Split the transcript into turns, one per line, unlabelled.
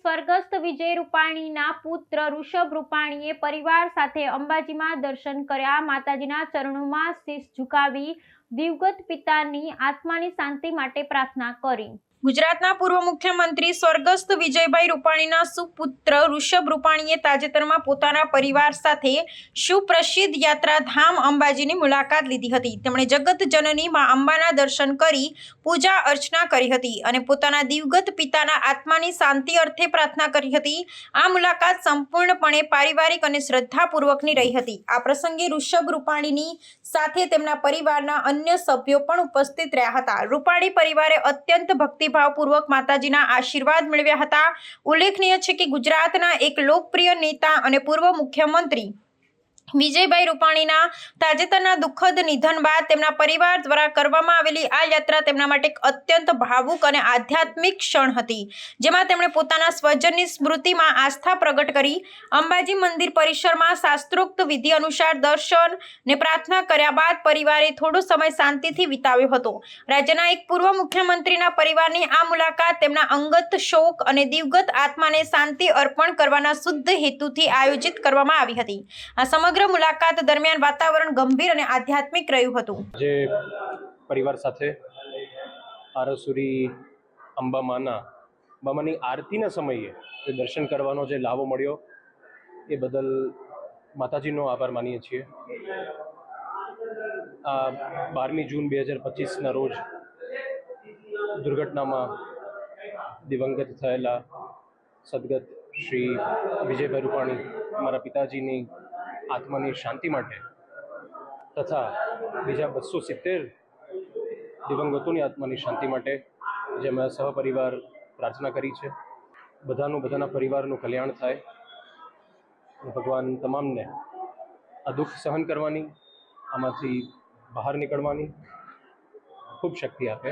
સ્વર્ગસ્થ વિજય રૂપાણીના પુત્ર ઋષભ રૂપાણીએ પરિવાર સાથે અંબાજીમાં દર્શન કર્યા. માતાજીના ચરણોમાં શીશ ઝુકાવી દિવગત પિતાની આત્માની શાંતિ માટે પ્રાર્થના કરી. ગુજરાતના પૂર્વ મુખ્યમંત્રી સ્વર્ગસ્થ વિજયભાઈ રૂપાણીના સુપુત્ર ઋષભ રૂપાણીએ તાજેતરમાં પોતાના પરિવાર સાથે સુપ્રસિદ્ધ યાત્રાધામ અંબાજીની મુલાકાત લીધી હતી. તેમણે જગત જનની મા અંબાના દર્શન કરી પૂજા અર્ચના કરી હતી અને પોતાના દિવગત પિતાના આત્માની શાંતિ અર્થે પ્રાર્થના કરી હતી. આ મુલાકાત સંપૂર્ણપણે પારિવારિક અને શ્રદ્ધાપૂર્વકની રહી હતી. આ પ્રસંગે ઋષભ રૂપાણીની સાથે તેમના પરિવારના અન્ય સભ્યો પણ ઉપસ્થિત રહ્યા હતા. રૂપાણી પરિવારે અત્યંત ભક્તિભાવપૂર્વક માતાજીના આશીર્વાદ મેળવ્યા હતા. ઉલ્લેખનીય છે કે ગુજરાતના એક લોકપ્રિય નેતા અને પૂર્વ મુખ્યમંત્રી વિજયભાઈ રૂપાણીના તાજેતરના દુઃખદ નિધન બાદ તેમના પરિવાર દ્વારા કરવામાં આવેલી આ યાત્રા તેમના માટે એક અત્યંત ભાવુક અને આધ્યાત્મિક ક્ષણ હતી, જેમાં તેમણે પોતાના સ્વજનની સ્મૃતિમાં આસ્થા પ્રગટ કરી, અંબાજી મંદિર પરિસરમાં શાસ્ત્રોક્ત વિધિ અનુસાર દર્શન ને પ્રાર્થના કર્યા બાદ પરિવારે થોડો સમય શાંતિથી વિતાવ્યો હતો. રાજ્યના એક પૂર્વ મુખ્યમંત્રીના પરિવારની આ મુલાકાત તેમના અંગત શોક અને દિવગત આત્માને શાંતિ અર્પણ કરવાના શુદ્ધ હેતુથી આયોજિત કરવામાં આવી હતી. આ સમગ્ર મુલાકાત દરમિયાન વાતાવરણ ગંભીર અને આધ્યાત્મિક રહ્યું હતું.
જે પરિવાર સાથે આરસુરી અંબામાના, અંબામાની આરતીના સમયે જે દર્શન કરવાનો જે લાવો મળ્યો, એ બદલ માતાજીનો આભાર માનીએ છીએ. આ બારમી જૂન બે હજાર પચીસના રોજ દુર્ઘટનામાં દિવંગત થયેલા સદગત શ્રી વિજયભાઈ રૂપાણી, મારા પિતાજીની આત્માની શાંતિ માટે તથા બીજા બસો સિત્તેર દિવંગતોની આત્માની શાંતિ માટે જે અમે સહપરિવાર પ્રાર્થના કરી છે. બધાનું બધાના પરિવારનું કલ્યાણ થાય. ભગવાન તમામને આ દુઃખ સહન કરવાની, આમાંથી બહાર નીકળવાની ખૂબ શક્તિ આપે.